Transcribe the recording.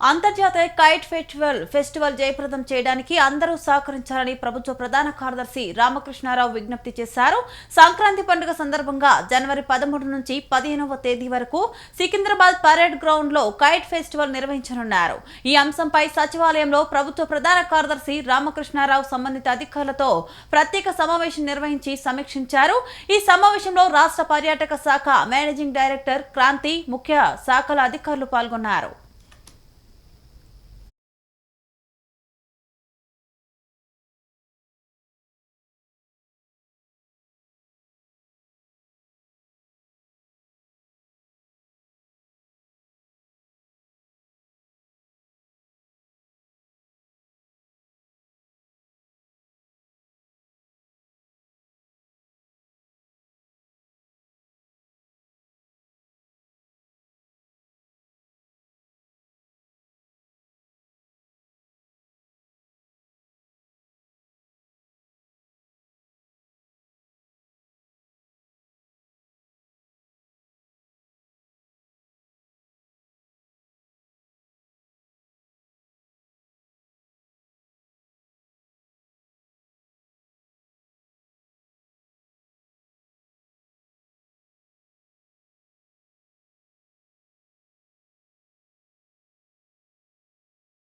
అంతర్జాతీయ kite festival festival జయప్రదం చేయడానికి అందరూ సహకరించాలని ప్రభుత్వ ప్రధాన కార్యదర్శి రామకృష్ణారావు విజ్ఞప్తి చేశారు. సంక్రాంతి పండుగ సందర్భంగా జనవరి పదమూడు నుంచి పదిహేనవ తేదీ వరకు సికింద్రాబాద్ పరేడ్ గ్రౌండ్లో కైట్ ఫెస్టివల్ నిర్వహించనున్నారు. ఈ అంశంపై సచివాలయంలో ప్రభుత్వ ప్రధాన కార్యదర్శి రామకృష్ణారావు సంబంధిత అధికారులతో ప్రత్యేక సమావేశం నిర్వహించి సమీక్షించారు. ఈ సమావేశంలో రాష్ట్ర పర్యాటక శాఖ మేనేజింగ్ డైరెక్టర్ క్రాంతి ముఖ్య శాఖల అధికారులు పాల్గొన్నారు.